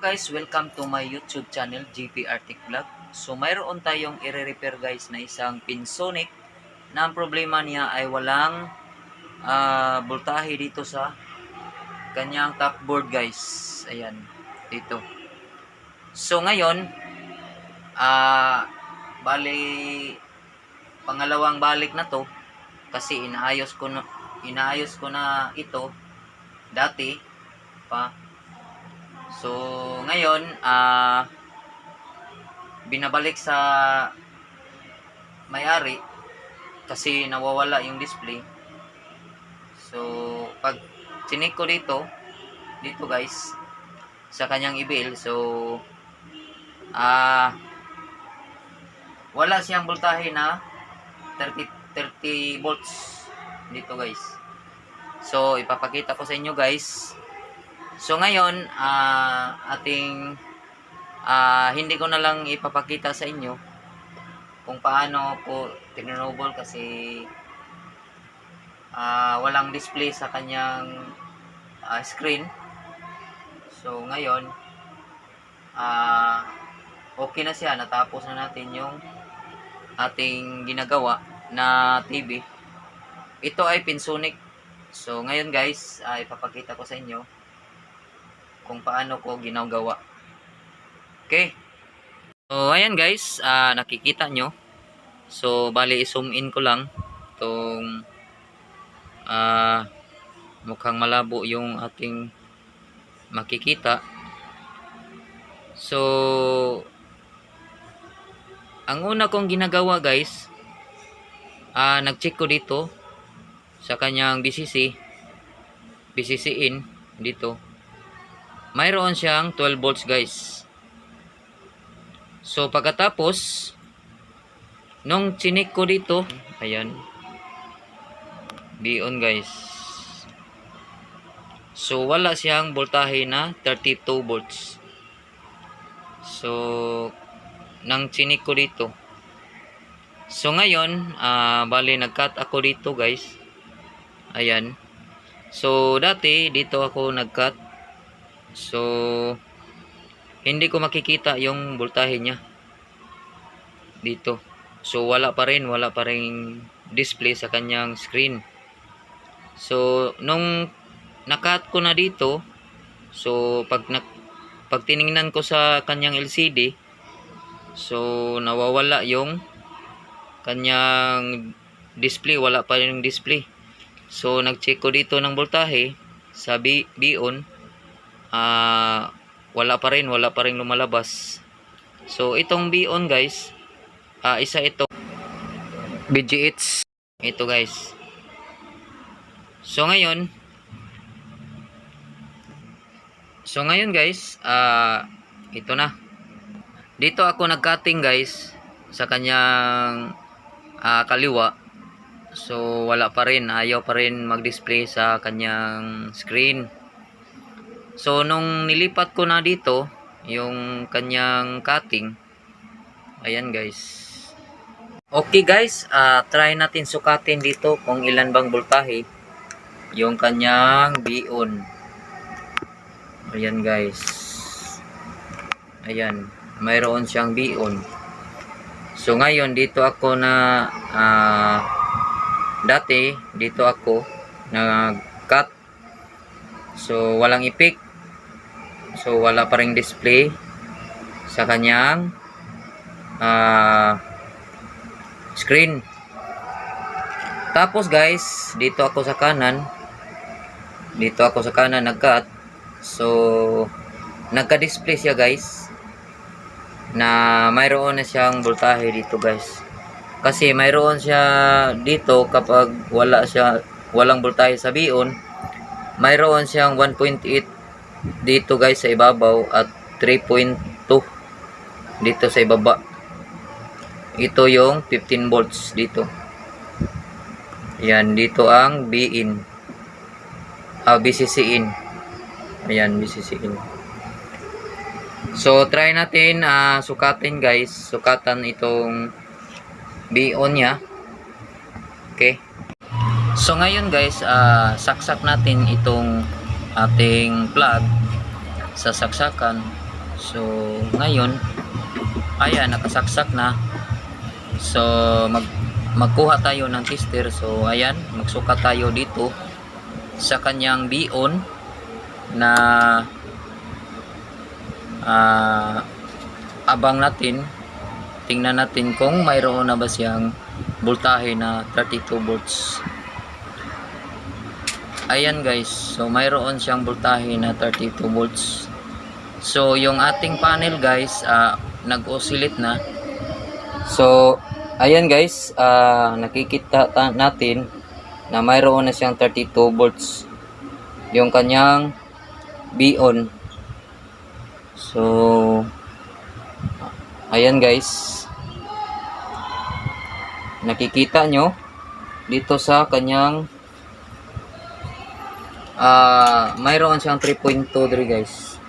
guys, welcome to my YouTube channel, GP Arctic Vlog. So mayroon tayong i-repair guys na isang Pinsonic na ang problema niya ay walang ah, voltahe dito sa kanyang top board guys. Ayan, dito. So ngayon, ah bali pangalawang balik na to kasi inaayos ko na inaayos ko na ito dati pa So, ngayon, ah binabalik sa may-ari kasi nawawala yung display. So, pag chinik ko dito, dito guys, sa kanyang i-bill, so, ah wala siyang voltahe na 30, 30 volts dito guys. So, ipapakita ko sa inyo guys So ngayon, ah ating ah hindi ko na lang ipapakita sa inyo kung paano po tinrenewable kasi ah walang display sa kanyang ah, screen. So ngayon, ah okay na siya. Natapos na natin yung ating ginagawa na TV. Ito ay Pinsonic. So ngayon guys, ah, ipapakita ko sa inyo kung paano ko ginagawa. Okay. So, ayan guys, ah, nakikita nyo. So, bali, zoom in ko lang itong ah, mukhang malabo yung ating makikita. So, ang una kong ginagawa guys, ah, nag-check ko dito sa kanyang BCC, BCC in dito mayroon siyang 12 volts guys. So pagkatapos nung chinik ko dito, ayan. Be on guys. So wala siyang voltahe na 32 volts. So nang chinik ko dito. So ngayon, ah bali nag-cut ako dito guys. Ayan. So dati dito ako nag-cut So, hindi ko makikita yung voltahe niya. Dito. So, wala pa rin. Wala pa rin display sa kanyang screen. So, nung nakat ko na dito, so, pag, na, pag tiningnan ko sa kanyang LCD, so, nawawala yung kanyang display. Wala pa rin yung display. So, nag-check ko dito ng voltahe sa B, B-on ah wala pa rin, wala pa rin lumalabas. So, itong B-on guys, ah isa ito. BGH. Ito guys. So, ngayon, so ngayon guys, ah ito na. Dito ako nag-cutting guys sa kanyang ah, kaliwa. So, wala pa rin. Ayaw pa rin mag-display sa kanyang screen. So, nung nilipat ko na dito, yung kanyang cutting, ayan guys. Okay guys, ah try natin sukatin dito kung ilan bang voltahe yung kanyang B-on. Ayan guys. Ayan, mayroon siyang B-on. So ngayon dito ako na ah, dati dito ako nag-cut So, walang ipik. So, wala pa ring display sa kanyang ah, screen. Tapos guys, dito ako sa kanan. Dito ako sa kanan nag-cut. So, nagka-display siya guys. Na mayroon na siyang voltahe dito guys. Kasi mayroon siya dito kapag wala siya walang voltahe sa bion mayroon siyang 1.8 dito guys sa ibabaw at 3.2 dito sa ibaba. Ito yung 15 volts dito. Yan dito ang B in ah, BCC in ayan BCC in so try natin ah, sukatin guys. Sukatan itong B on nya okay. So ngayon guys, ah, saksak natin itong ating plug sa saksakan So, ngayon, ayan, nakasaksak na. So, mag magkuha tayo ng tester. So, ayan, magsukat tayo dito sa kanyang bion na ah, abang natin. Tingnan natin kung mayroon na ba siyang voltahe na 32 volts. Ayan guys, so mayroon siyang voltahe na 32 volts. So, yung ating panel guys, ah, nag-oscillate na. So, ayan guys, ah, nakikita ta- natin na mayroon na siyang 32 volts. Yung kanyang bion. So, ayan guys. Nakikita nyo dito sa kanyang ah mayroon siyang 3.2 dre guys.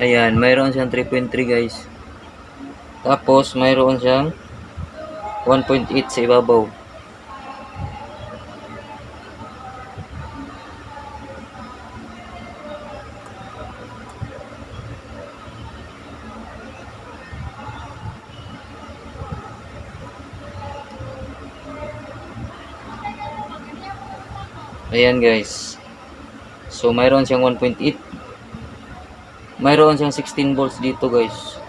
Ayan, mayroon siyang 3.3 guys. Tapos mayroon siyang 1.8 sa ibabaw. Ayan guys. So mayroon siyang 1.8. Mayroon siyang 16 volts dito guys.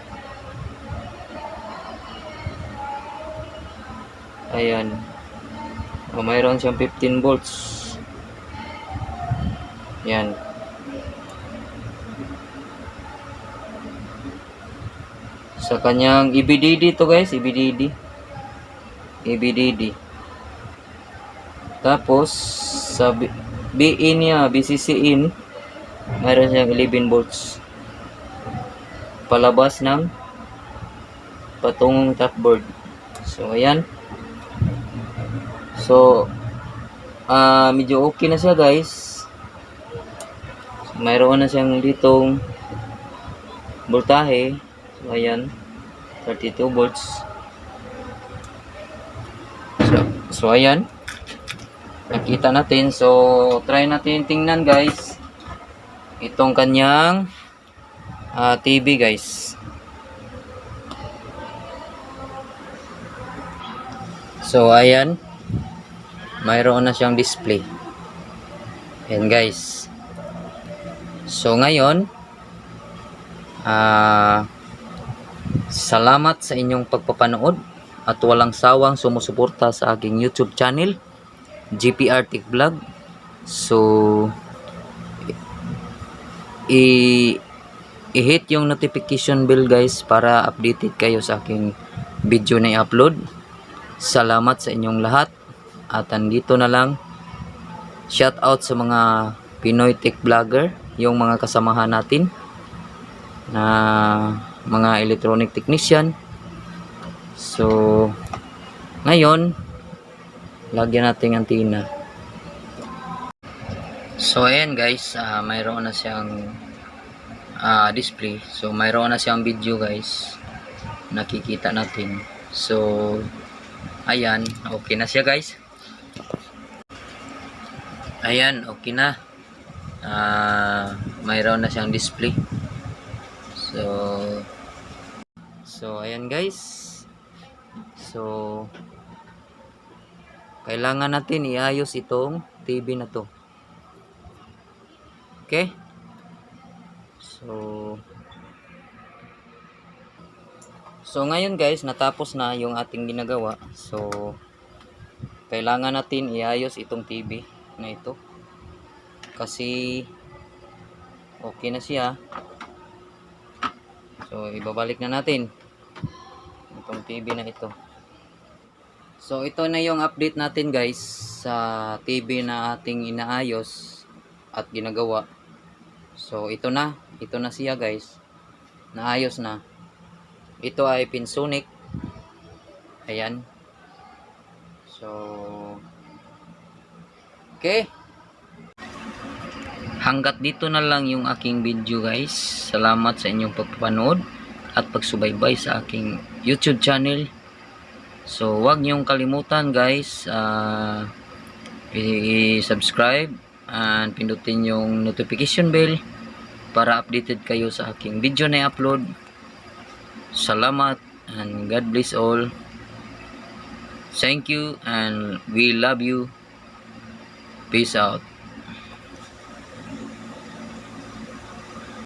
Ayan. O, mayroon siyang 15 volts. Yan. Sa kanyang EBDD to guys, EBDD. EBDD. Tapos sa BE niya, BCC in, mayroon siyang 11 volts. Palabas ng patungong top board. So ayan. So ah medyo okay na siya guys. So, mayroon na siyang ditong voltahe. So ayan. 32 volts. So, so ayan. Nakita natin. So try natin tingnan guys. Itong kanyang ah, TV guys. So ayan. Mayroon na siyang display. Ayan guys. So ngayon ah salamat sa inyong pagpapanood at walang sawang sumusuporta sa aking YouTube channel GPR Tech Vlog. So i-hit yung notification bell guys para updated kayo sa aking video na i-upload. Salamat sa inyong lahat. At andito na lang. Shout out sa mga Pinoy Tech Vlogger, yung mga kasamahan natin na mga electronic technician. So, ngayon, lagyan natin ang tina. So, ayan guys, ah, mayroon na siyang ah, display. So, mayroon na siyang video guys. Nakikita natin. So, ayan, okay na siya guys. Ayan, okay na. Ah, mayroon na siyang display. So, so ayan guys. So, kailangan natin iayos itong TV na to. Okay? So, So ngayon guys, natapos na yung ating ginagawa. So kailangan natin iayos itong TV na ito. Kasi okay na siya. So ibabalik na natin itong TV na ito. So ito na yung update natin guys sa TV na ating inaayos at ginagawa. So ito na, ito na siya guys. Naayos na. Ito ay Pinsonic. Ayan. So, okay. hanggat dito na lang yung aking video guys. Salamat sa inyong pagpapanood at pagsubaybay sa aking YouTube channel. So, wag niyong kalimutan guys, ah, i-subscribe and pindutin yung notification bell para updated kayo sa aking video na i-upload. Salamat and God bless all. Thank you and we love you. Peace out.